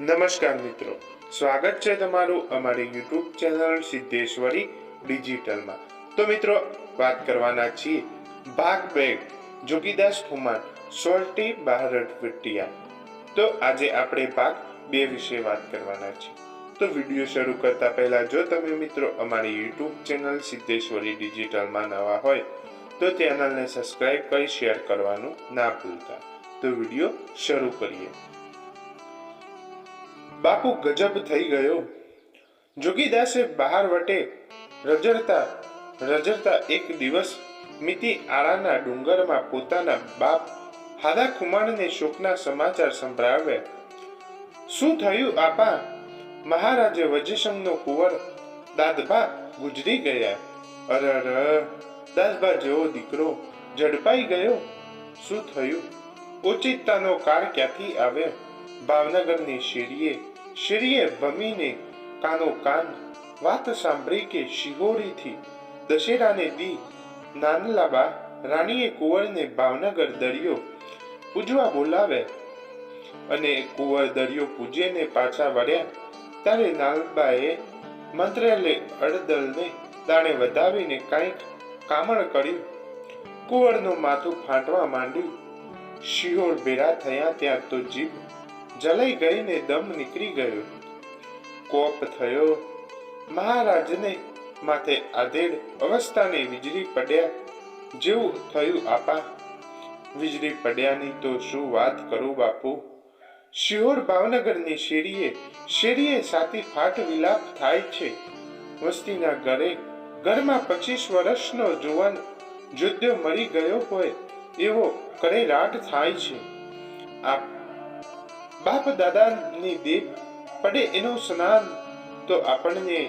નમસ્કાર મિત્રો. સ્વાગત છે તમારું અમારી યુટ્યુબ ચેનલ સિદ્ધેશ્વરી ડિજિટલમાં. તો મિત્રો, વાત કરવાના છીએ ભાગ બે, જોગીદાસ કુમાર સોલ્ટી બહારટ વિટિયા તો આજે આપણે ભાગ બે વિશે વાત કરવાના છીએ. તો વીડિયો શરૂ કરતા પહેલા જો તમે મિત્રો અમારી યુટ્યુબ ચેનલ સિદ્ધેશ્વરી ડિજિટલમાં નવા હોય, તો ચેનલને સબસ્ક્રાઇબ કરી શેર કરવાનું ના ભૂલતા. તો વીડિયો શરૂ કરીએ. બાપુ ગજબ થઈ ગયો. જોગીદાસે બહાર વટે રજડતા રજડતા એક દિવસ મિતિ આળાના ડુંગરમાં પોતાના બાપ હાદા કુમારને શોકના સમાચાર સંભળાવ્યા. શું થયું આપા? મહારાજે વજેસંગનો કુંવર દાદબા ગુજરી ગયા. અરે અરે દાદબા જેવો દીકરો ઝડપાઈ ગયો? શું થયું? ઓચિતાનો કાળ ક્યાંથી આવ્યો? ભાવનગરની શેરીએ શેરીએ ભમીને કાનો કાન વાત સાંભળી કે શિહોરીથી દશેરાને દી નાનલાબા રાણીએ કુંવરને ભાવનગર દરિયો પૂજવા બોલાવે અને કુંવર દરિયો પૂજેને પાછા વળ્યા ત્યારે નાનબાએ મંત્રાલય અડદલને દાણે વધાવીને કાંઈક કામણ કર્યું. કુંવરનું માથું ફાટવા માંડ્યું. શિહોર ભેરા થયા ત્યાં તો જીભ જલાઈ ગઈને દમ નીકળી ગયો. કોપ થયો. મહારાજને માથે આધેડ અવસ્થાને વીજળી પડ્યા. જેવું થયું આપા. વીજળી પડ્યાની તો શું વાત કરું બાપુ? શિહોર ભાવનગરની શેરીએ શેરીએ સાથી ફાટ વિલાપ થાય છે. વસ્તીના ઘરે, ઘરમાં પચીસ વર્ષનો જુવાન જોદ્યો મરી ગયો હોય એવો કરેરાટ થાય છે. આ બાપ દાદાની દીપ પડે એનું સ્નાન તો આપણને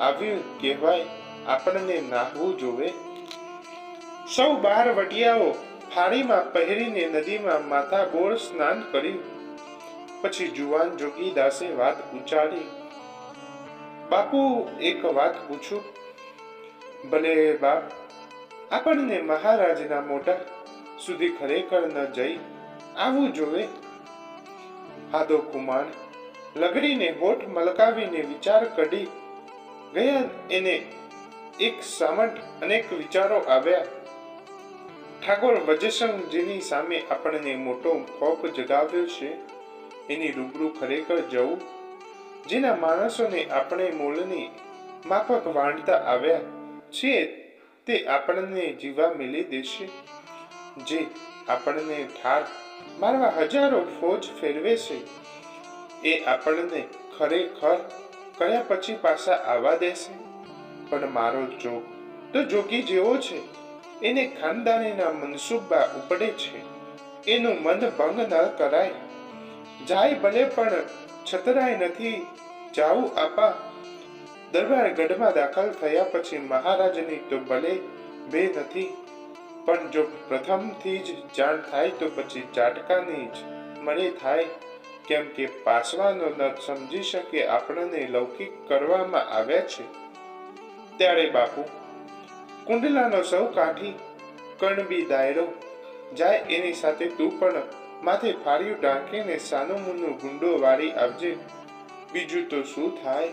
આવ્યું કહેવાય, આપણને નાહવું જોવે. સૌ બાર વટિયાઓ ફાળીમાં પહેરીને નદીમાં માથા ગોળ સ્નાન કર્યું. પછી જુવાન જોગીદાસે વાત ઉચ્ચારી. બાપુ, એક વાત પૂછું? ભલે બાપ, આપણને મહારાજના મોઢા સુધી ખરેખર ન જઈ આવવું જોવે? હાદો કુમાર લગડીને હોઠ મલકાવીને વિચાર કઢી ગયા એને એક સામટ અનેક વિચારો આવ્યા. ઠાકોર વજસંગજીની સામે આપણને મોટો ખોફ જગાવ્યો છે. એની રૂબરૂ ખરેખર જવું. જેના માણસોને આપણે મૂળની માફક વાંડતા આવ્યા છીએ તે આપણને જીવા મિલી દેશે. જે આપણને ઠાર મારવા હજારો ફોજ ફેરવે છે. એ આપણને ખરેખર કયા પછી પાછા આવવા દેશે? પણ મારો જોગ તો જોગી જેવો છે. એને ખાનદાનીના મનસુબા ઉપડે છે. એનું મન ભંગ ન કરાય. જાય ભલે પણ છતરાય નથી. જાવું આપા. દરબાર ગઢમાં દાખલ થયા પછી મહારાજની તો ભલે બે નથી. પણ જો પ્રથમથી જ જાણ થાય તો પછી ચાટકાની જ મળી થાય. કેમ કે પાસવાનો ન સમજી શકે આપણને લૌકિક કરવામાં આવ્યા છે. ત્યારે બાપુ, કુંડલાનો સૌ કાઠી કણબી દાયરો, જાય એની સાથે તું પણ માથે ફાળ્યું ઢાંકીને સાનું મુનું ગુંડો વાળી આવજે. બીજું તો શું થાય?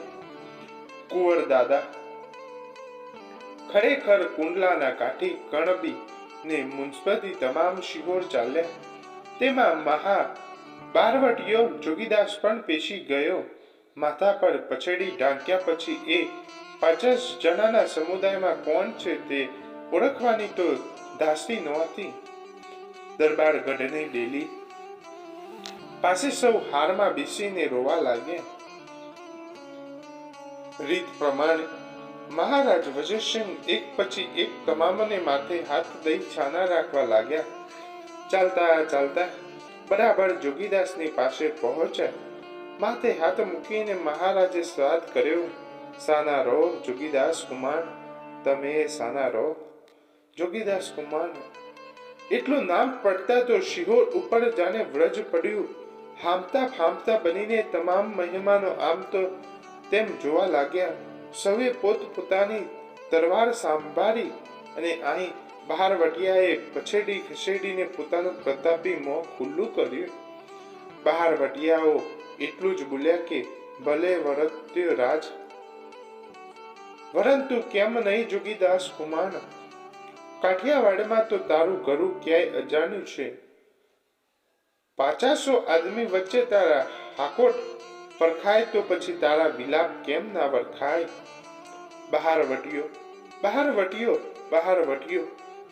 કુંવર દાદા, ખરેખર કુંડલાના કાઠી કણબી ને મુન્સપતિ તમામ શિહોર ચાલ્યા. તેમાં મહા બારવટીયો જોગીદાસ પણ પેશી ગયો. માથા પર પછેડી ઢાંક્યા પછી એ પચાસ જણાના સમુદાયમાં કોણ છે તે ઓળખવાની તો ધાસી નહોતી. દરબાર ગઢની ડેલી પાસે સૌ હારમાં બેસીને રોવા લાગ્યા. રીત પ્રમાણે મહારાજ વજયસિંહ એક પછી એક તમામને માથે હાથ દઈ છાના રાખવા લાગ્યા. ચાલતા ચાલતા બરાબર જોગીદાસની પાસે પહોંચ્યા. માથે હાથ મૂકીને મહારાજે સ્વાદ કર્યો, સાના રો, જોગીદાસ કુમાર, તમે સાના રો. જોગીદાસ કુમાર, એટલું નામ પડતા તો શિહોર ઉપર જાણે વ્રજ પડ્યું. હામતા ફામતા બનીને તમામ મહેમાનો આમ તો તેમ જોવા લાગ્યા. સૌએ પોતપોતાની તરવાર સાંભાળી અને અહીં બહાર વટિયાએ પછેડી ખસેડીને પોતાનું પ્રતાપી મોં ખુલ્લું કર્યું. બહાર વટિયાઓ એટલું જ બોલ્યા કે, ભલે વરત્ય રાજ. પરંતુ કેમ નહીં જોગીદાસ કુમાર? કાઠિયાવાડમાં તો તારું ઘરું ક્યાંય અજાણ્યું છે. પાચાસો આદમી વચ્ચે તારા હાકોટ પરખાય તો પછી તારા વિલાપ કેમ ના વરખાય? બહાર વટ્યો બહાર વટ્યો બહાર વટ્યો,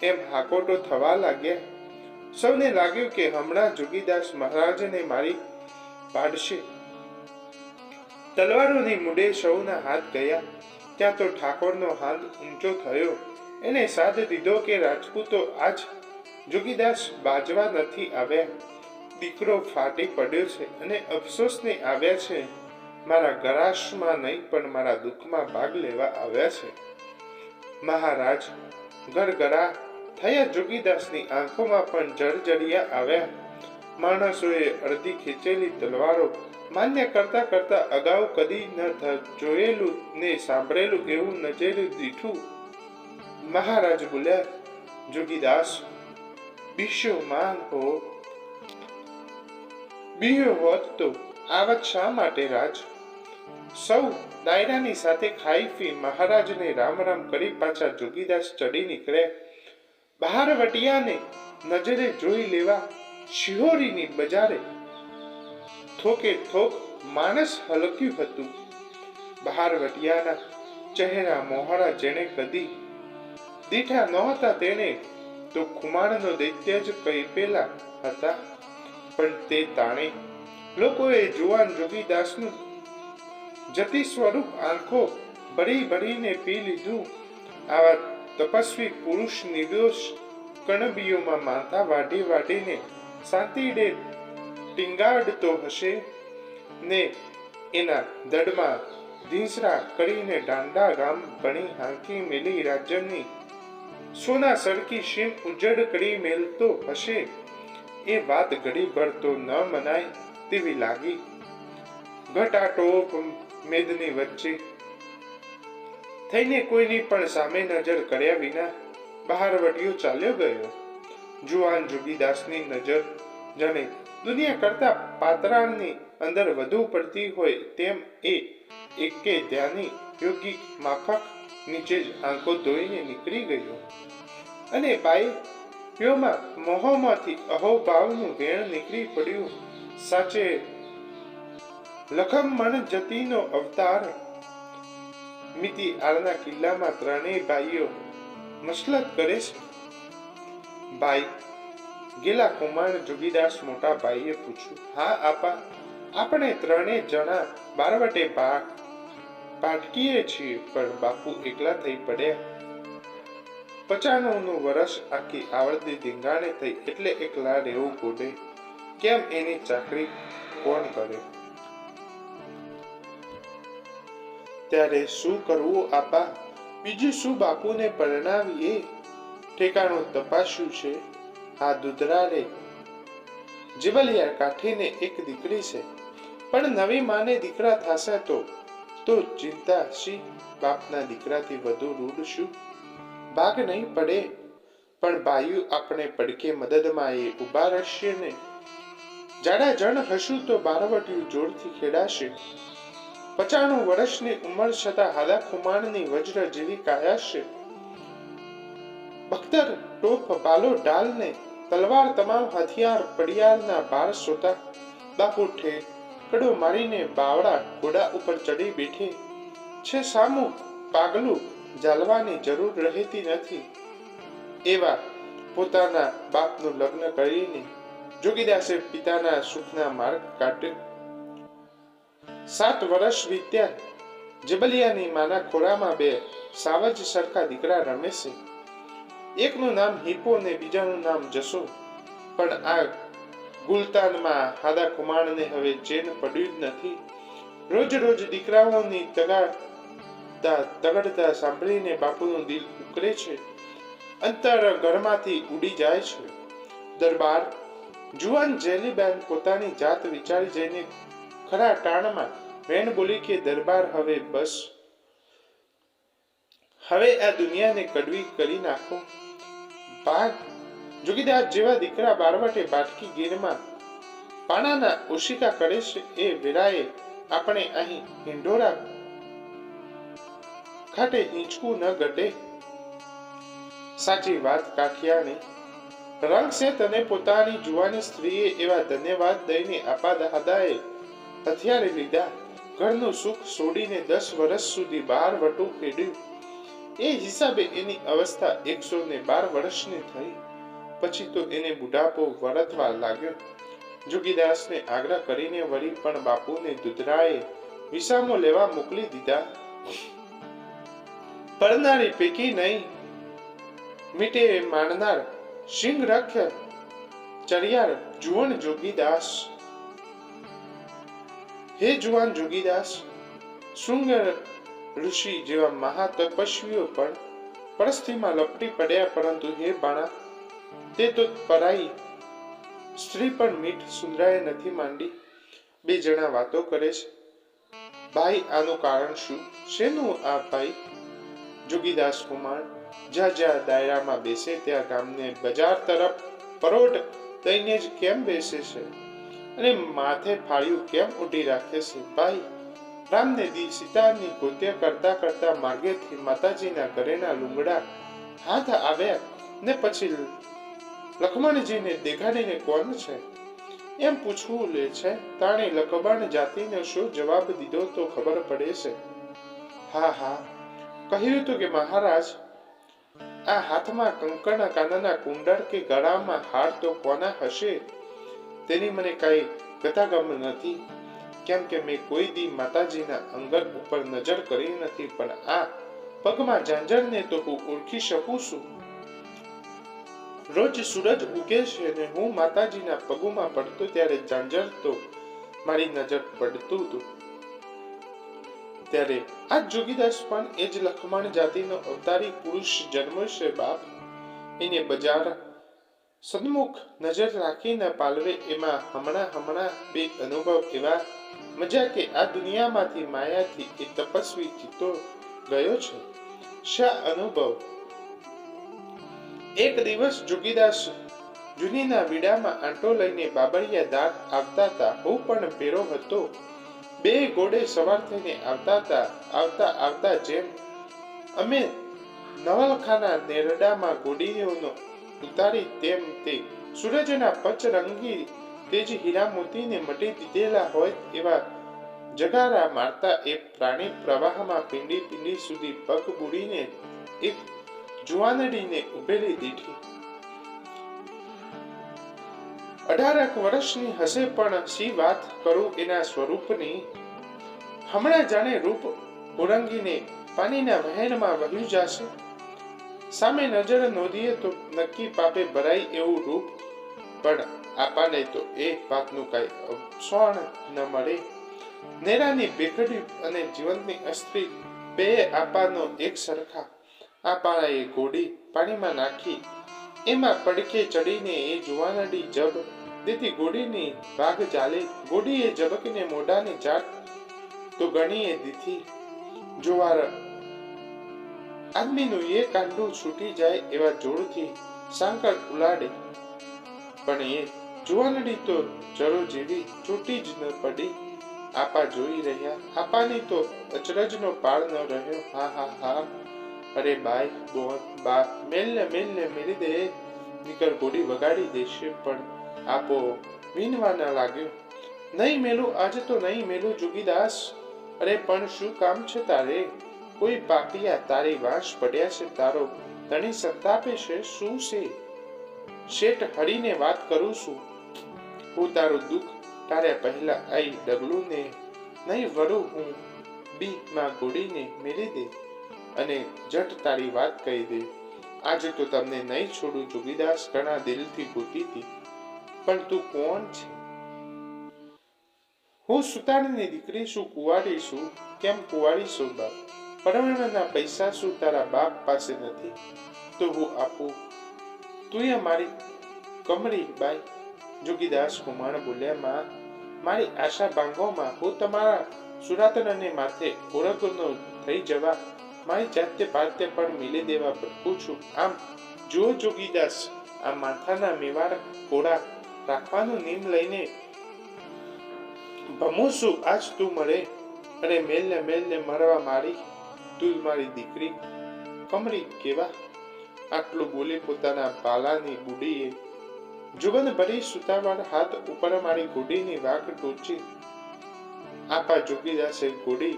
એમ હાકોટો થવા લાગ્યા. સૌને લાગ્યું કે હમણાં જોગીદાસ મહારાજને મારી પાડશે. તલવારોની મુડે સૌના હાથ ગયા. ત્યાં તો ઠાકોરનો હાથ ઊંચો થયો. એને સાથ દીધો કે રાજપૂતો આજ જોગીદાસ બાજવા નથી આવ્યા. દીકરો ફાટી પડ્યો છે અને અફસોસને આવ્યા છે, મારા ગરાશમાં નહીં પણ મારા દુઃખમાં ભાગ લેવા આવ્યા છે. મહારાજ, ગરગરા થયા જોગીદાસની આંખોમાં પણ જળજળિયા આવ્યા. માણસોએ અડધી ખેંચેલી તલવારો માન્ય કરતા કરતા અગાઉ કદી ન જોયેલું ને સાંભળેલું એવું નજરે દીઠું. મહારાજ બોલ્યા, જોગીદાસ બીશો હો. બીયો હોત તો શા માટે રાજ? સૌ દાયરાની સાથે ખાઈ પી મહારાજને રામ રામ કરી પાછા જોગીદાસ ચડી નીકળ્યા બહાર વટિયાને નજરે જોઈ લેવા શિહોરીની બજારે થોકે થોક માણસ હલક્યું હતું. બહાર વટિયાના ચહેરા મોહરા જેણે કદી દીઠા નહોતા તેણે તો ખુમાણનો દૈત્ય જ કહી પેલા હતા. પણ તે તાણે લોકોએ જુવાન જોગીદાસનું જતી સ્વરૂપ આંખો ભરી ભરીને પી લીધું. આવા તપસ્વી પુરુષ નિર્દોષ કણબીઓમાં માથા વાઢી વાઢીને શાંતિડે ટીંગાડતો હશે ને એના દડમાં ધીંસરા કરીને દાંડા ગામ ભણી હાંકી મેલી રાજ્યની સોના સરખી શીમ ઉજ્જડ કરી મેલતો હશે. એ વાત ઘડીભર તો ન મનાય તેવી લાગી. ઘટાટોપ મેદની વચ્ચે થઈને કોઈની પણ સામે નજર કર્યા વિના બહાર વટિયો ચાલ્યો ગયો. જુવાન જુગીદાસની નજર જાણે દુનિયા કરતા પાતરાની અંદર વધુ પડતી હોય તેમ એ એકે ધ્યાની યોગી માફક નીચે જ આંખો ધોઈને નીકળી ગયો. અને બાઈ યોમાં મોહમાંથી અહોભાવનું વેણ નીકળી પડ્યું. સાચે લખમણ જતીનો અવતાર. મિતિ આળના કિલ્લામાં ત્રણેય ભાઈઓ મસલત કરે છે. ભાઈ, ગેલા કુમાર જોગીદાસ મોટા ભાઈએ પૂછ્યું, હા, આપા, આપણે ત્રણેય જણા બારવટે પાઠ પાટકીએ છીએ, પણ બાપુ એકલા થઈ પડ્યા. પચાણું નું વર્ષ આખી આવડતી ધીંગાણે થઈ એટલે એકલા રહેવું ખોટે કેમ એની ચાકરી કોણ કરે? ત્યારે શું કરવું, આપા? બીજું શું બાપુને પરણાવીએ? ઠેકાણું તપાસ્યું છે. આ દુધરારે જીવલિયા કાઠીને એક દીકરી છે. પણ નવી માને દીકરા થશે તો? તો ચિંતા શી? બાપના દીકરાથી વધુ રૂડ શું? ભાગ નહીં પડે, પણ ભાઈઓ આપણે પડકે મદદમાં એ ઊભા રહેશે ને. જાડા જણ હશું તો બારવટિયું જોરથી ખેડાશે. પચાણું વર્ષની ઉંમર છતાં હાદા ખુમાણની વજ્ર જેવી કાયાશે. બખ્તર ટોપ બાલો ડાલને તલવાર તમામ હથિયાર પડિયારના બાર સોતા બાપુ ઠેકડો મારીને બાવડા ઘોડા ઉપર ચડી બેઠે. છે સામું પાગલું જાલવાની જરૂર રહેતી નથી. એવા પોતાના બાપનું લગ્ન કરીને જોગીદાસે પિતાના સુખના માર્ગ કાઢ્યો સાત વર્ષ વીત્યા. જબલિયાની માના ખોળામાં બે સાવજ સરખા દીકરા રમે છે એકનું નામ હિપો ને બીજાનું નામ જસો. પણ આ ગુલતાનમાં હાદા કુમાણને હવે ચેન પડ્યું જ નથી. રોજ રોજ દીકરાઓની તગાડતા તગડતા સાંભળીને બાપુનું દિલ ઉકળે છે. અંતર ઘરમાંથી ઉડી જાય છે. દરબાર. જુવાન જેલીબેન પોતાની જાત વિચારી જઈને ખરા ટાણમાં વેણ બોલી કે, દરબાર, હવે બસ. હવે આ દુનિયાને કડવી કરી નાખો. ભાગ જોગીદાર જેવા દીકરા બારવટે બાટકી ગીરમાં પાણાના ઓશિકા કરે છે. એ વેળાએ આપણે અહીં હિંડોળા ખાટે ઈંચકું ન ઘટે. સાચી વાત, કાઠિયાની. રંગસે તને પોતાની, જુવાની સ્ત્રીએ એવા ધન્યવાદ દઈને આપા દાદાએ હથિયારે લીધા. ઘરનું સુખ છોડીને દસ વર્ષ સુધી બહાર વટું ખેડ્યું. એ હિસાબે એની અવસ્થા એકસો ને બાર વર્ષની થઈ. પછી તો એને બુઢાપો વરતવા લાગ્યો. જોગીદાસને આગ્રહ કરીને વળી પણ બાપુને દુધરાએ વિસામો લેવા મોકલી દીધા. પડનારી પૈકી નહીં. મીટે માનનાર સિંહ રાખ્ય. ચરિયાર જુવન જોગીદાસ. હે જુવાન જોગીદાસ સુંગર ઋષિ જેવા મહાતપસ્વીઓ પણ પરસ્થિતિમાં લપટી પડ્યા પરંતુ હે બાણા, તે તો પરાઈ સ્ત્રી પણ મીઠ સુંદરાએ નથી માંડી. બે જણા વાતો કરે છે. ભાઈ, આનું કારણ શું? શેનું આ ભાઈ? જોગીદાસ કુમાર જ્યાં જ્યાં દાયરામાં બેસે ત્યાં ગામને બજાર તરફ પરોઢ દઈને જ કેમ બેસે છે? અને માથે ફાળ્યું કેમ ઉડી રાખે છે ભાઈ? રામને દી સીતાની કૃત્ય કરતા કરતા માર્ગેથી માતાજીના ઘરેના લુંગડા હાથ આવ્યા ને પછી લખમણજીને દેખાડીને કોણ છે? એમ પૂછવું લે છે, તાણે લખમણ જાતિને શું જવાબ દીધો તો ખબર પડે છે. હા હા કહ્યું હતું કે, મહારાજ, આ હાથમાં કંકણના કાનના કુંડળ કે ગળામાં હાર તો કોના હશે? તેની મને કઈ ગતાગમ નથી. કેમ કે મેં કોઈ દી માતાજીના અંગર ઉપર નજર કરી નથી, પણ આ પગમાં ઝાંઝરને તો હું ઓળખી શકું છું. રોજ સૂરજ ઉગે છે અને હું માતાજીના પગોમાં પડતો ત્યારે ઝાંઝર તો મારી નજર પડતું હતું. ત્યારે આ જોગીદાસ પણ એ જ લખમણ જાતિનો અવતારી પુરુષ જન્મ્યો છે બાપ. એને બજાર સન્મુખ નજર રાખીને પાલવે એમાં હમણાં હમણાં બે અનુભવ એવા. મજા કે આ દુનિયામાંથી માયાથી એ તપસ્વી જીતો ગયો છે. શા અનુભવ? એક દિવસ જોગીદાસ જુનીના વીડામાં આંટો લઈને બાબરિયા દાંત આવતા હતા હું પણ ભેરો હતો. બે ઘોડે સવાર થઈને આવતા હતા, આવતા આવતા જેમ અમે નવલખાના નેરડામાં ઘોડીઓનો ઉતારી તેમ તે સૂરજના પચરંગી તેજ હીરા મોતીને મટી દીધેલા હોય એવા જગારા મારતા એ પ્રાણી પ્રવાહમાં પીંડી પીંડી સુધી પગ બુડીને એક જુવાનડીને ઉભેલી દીઠી. અઢારક વર્ષની હશે પણ સી વાત કરું એના સ્વરૂપની? હમણાં જાણે રૂપ ઉરંગીને પાણીના વહેણમાં વહ્યું જશે. સામે નજર નોંધીએ તો નક્કી પાપે ભરાય એવું રૂપ. પણ આપાને તો એ વાતનું કઈ અવસણ ન મળે. નેરાની બેકડી અને જીવનની અસ્થિ બે આપાનો એક સરખા. આપાએ ઘોડી પાણીમાં નાખી. એમાં પડકે ચડીને એ જુવાનડી જબ દેતી ગોડીની ભાગ ચાલે, ગોડીએ જબકીને મોઢાની જાત તો ગણીએ દીથી જોવાર, આદમીનું એ કાંડું છૂટી જાય એવા જોડથી સાંકળ ઉલાડે. પણ એ જુવાનડી તો જરો જેવી છૂટી જ ન પડી. આપા જોઈ રહ્યા, આપાની તો અચરજનો પાળ ન રહ્યો. હા હા હા. અરે બાય બોન, બા, મેલને મેલને મેલી દે. નીકળ ગોડી વગાડી દેશે પણ. આપો વીનવા લાગ્યો. નહીં મેલું, આજે તો નહીં મેલું જુગીદાસ અરે, પણ શું કામ છે તારે? કોઈ પાપિયા તારી વાંસ પડ્યા છે તારો. ધણી સંતાપે છે, શું છે? શેઠ હરીને વાત કરું છું. હું તારું દુઃખ તારે પહેલા આઈ ડગલું ને નહીં વરું હું બી માં ગોડીને મેળી દે અને જટ તારી વાત કહી દે. આજે તો તમને નહીં છોડું જોગીદાસ ઘણા દિલથી ગોતી હતી પણ તું કોણ છે હું સુતાણીની દીકરી છું કુંવારી છું કેમ કુંવારી છું બાપ પરણવાના પૈસા શું તારા બાપ પાસે નથી તો હું આપું તું મારી કમરી બાઈ જોગીદાસ કુમાર બોલ્યા મારી આશા ભાંગોમાં હું તમારા સુરાતનને માથે ઓળખનો થઈ જવા મારી જાતે પાતે પણ મિલી દેવા પ્રભુ છું આમ જો જોગીદાસ આ માથાના મેવાડ કોડા રાખવાનું નીમ લઈને ભમુસું, આજ તું મળે અને મેલને મેલને મરવા મારી, તું મારી દીકરી. કમરી કેવા? આટલું બોલી પોતાના બાલાની બુડીએ જુગન ભરી સુતાવાળ હાથ ઉપર મારી ગુડીની વાઘ ટોચી. આપા જોગીદાસે ગુડી.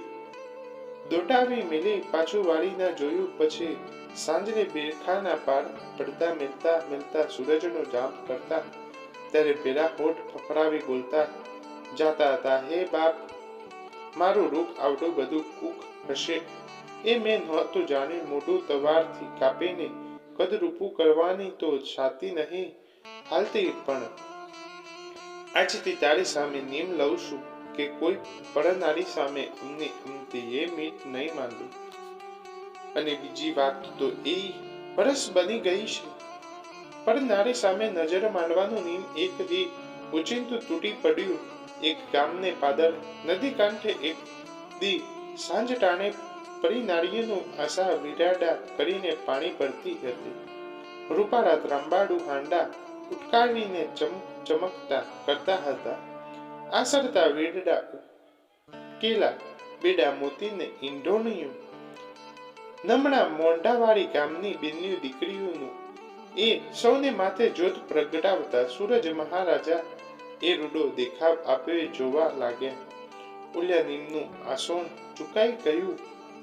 દોટાવી મેલી પાછું વાળી ના જોયું પછી સાંજને બેરખાના પાર પડતા મિલતા મિલતા સૂરજનો જાપ કરતા ત્યારે પેલા હોઠ ફફડાવી બોલતા જાતા હતા, હે બાપ, મારું રૂખ આવડું બધું કૂક હશે. એ મેં નહોતું જાણ્યું. મોઢું તવારથી કાપીને કદ રૂપું કરવાની તો છાતી નહીં હાલતી પણ. આજથી તારી સામે નિયમ લઉં છું કે કોઈ પડનારી સામે અમને અમતી એ મીટ નહીં માંડું અને બીજી વાત તો એ, વરસ બની ગઈ છે. પડનારી સામે નજર માંડવાનું નિયમ એક દી ઉચિંતું તૂટી પડ્યું. એક ગામને પાદર નદી કાંઠે એક દી સાંજ ટાણે પરી નાળિયેનું આશા વિરાડા કરીને પાણી ભરતી હતી. રૂપાળા ત્રાંબાડુ હાંડા ઉટકાવીને ચમ ચમકતા કરતા હતા. આસરતા વેડડા કેલા બેડા મોતીને ઈંડોણિયું. નમણા મોંઢાવાળી ગામની બેનની દીકરીઓનું એ સૌને માથે જોત પ્રગટાવતા સૂરજ મહારાજા એ રૂડો દેખાવ આપે જોવા લાગ્યા ઉલ્યા નીમનું ચુકાઈ ગયું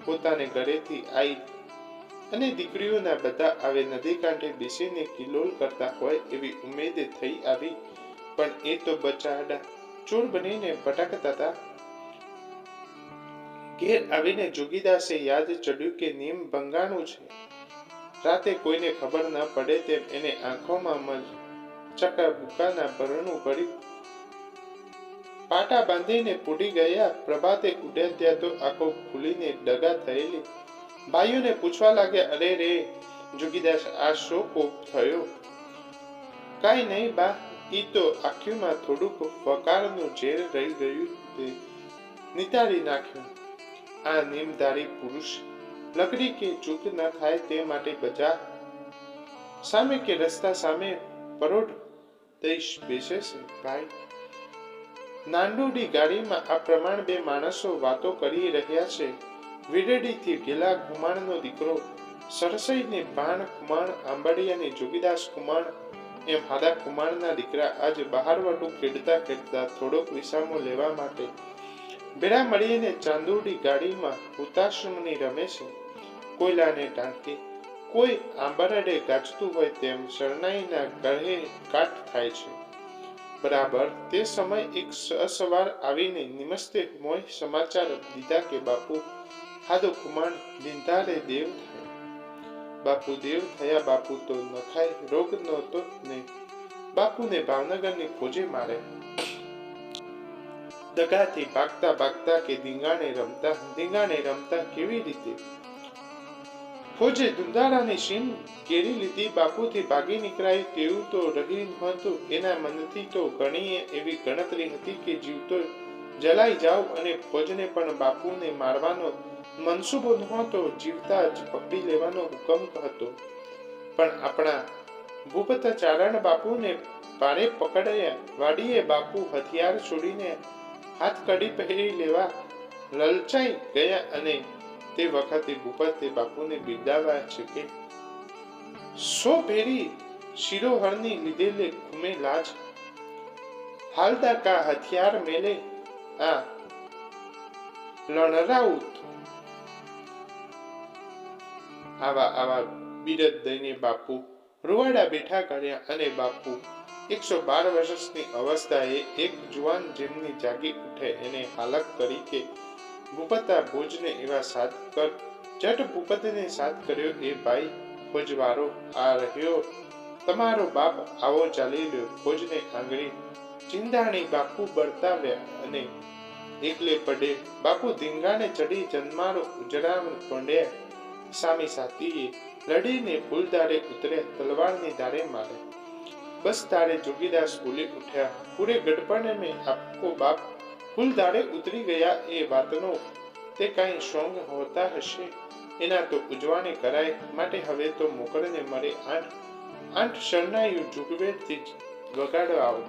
પોતાને ઘરેથી આવી અને દીકરીઓના બધા આવે નદી કાંઠે બેસીને કિલોલ કરતા હોય એવી ઉમેદ થઈ આવી. પણ એ તો બચાડા ચોર બનીને ભટકતા હતા. ઘેર આવીને જોગીદાસે યાદ ચડ્યું કે નિયમ ભંગાણું છે. રાતે કોઈને ખબર ન પડે તેમ એને આંખોમાં ચકા બુકાના ભરણું ભર્યું પાટા બાંધીને પૂટી ગયા. પ્રભાતે ઉડ્યા ત્યાં તો આંખો ખુલીને ડગા થયેલી. ભાઈઓને પૂછવા લાગ્યા, અરે રે, જોગીદાસ, આ શો કોપ થયો? કાઈ નહીં બા, ઈ તો આંખીમાં થોડુંક વકારનું ઝેર રહી ગયું તે નિતારી નાખ્યું. આ નિમધારી પુરુષ લકડી કે ચૂક ન થાય તે માટે બજા સામે કે રસ્તા સામે પરોઢ દઈશ બેસે ભાઈ, નાંડુડી ગાડીમાં આ પ્રમાણ બે માણસો વાતો કરી રહ્યા છે. વીરડીથી ગેલા ઘુમાણનો દીકરો, સરસઈને ભાણ કુમાર અને જોગીદાસ કુમાણ એમ હાદા કુમારના દીકરા આજે બહારવટું ખેડતા ખેડતા થોડોક વિસામો લેવા માટે ભેળા મળીને ચાંદુડી ગાડીમાં હુતાશ્રમની રમે છે. કોયલાને ટાંકી. કોઈ આંબરડે ગાજતું હોય તેમ શરણાઈના ગળે કાટ થાય છે. બરાબર, તે સમય એક સસવાર આવીને નિમસ્તે મોય સમાચાર દીધા કે બાપુ, હાદો કુમાર લીંધારે દેવ થયા. બાપુ, દેવ થયા બાપુ તો નખાય રોગ નહોતો ને. બાપુને ભાવનગરની ખોજે મારે. દગાથી ભાગતા ભાગતા કે ધીંગાણે રમતા ધીંગાણે રમતા કેવી રીતે? ફોજે દુંદાળાની સીમ કેરી લીધી, બાપુથી ભાગી નીકળાય તેવું તો રહી નહોતું. એના મનથી તો ઘણી એવી ગણતરી હતી કે જીવતો જલાઈ જાવ અને ફોજને પણ બાપુને મારવાનો મનસુબો નહોતો, જીવતા જ પકડી લેવાનો હુકમ હતો. પણ આપણા ભૂપત ચારણ બાપુને પારે પકડ્યા. વાડીએ બાપુ હથિયાર છોડીને હાથ કડી પહેરી લેવા લલચાઈ ગયા અને તે વખતે ભૂપતે બાપુને બિરદાવ્યા છે કે, સો ભેરી શિરોહરની લીધેલે ખુમે લાજ. હાલતા કા હથિયાર મેલે? આ લણરાઉત આવા આવા બિરદ દઈને બાપુ રૂવાડા બેઠા કર્યા અને બાપુ એકસો બાર વર્ષની અવસ્થાએ એક જુવાન જેમની જાગી ઉઠે એને હાલક કરી કે ભૂપતા ભુજને એવા સાથ કર જટ ભૂપતને સાથ કર્યો એ ભાઈ ભુજવારો આ રહ્યો. તમારો બાપ આવો ચાલી રહ્યો ભોજને આંગળી ચિંદાણી બાપુ બળતાવ્યા અને એકલે પડે. બાપુ ધીંગાને ચડી જન્મારો ઉજળામ પંડ્યા સામી સાતીએ લડીને ફૂલદારે ઉતરે, તલવારની ધારે મારે. બસ તારે જોગીદાસ બોલી ઉઠ્યા, પૂરે ગઢપણે મેં આપકો બાપ ફૂલદારે ઉતરી ગયા એ વાતનો તે કાંઈ સોંગ હોતા હશે. એના તો ઉજવાણી કરાય, માટે હવે તો મોકળને મરે આઠ. આઠ શરણાયું જુગવેરથી જ વગાડો આવો.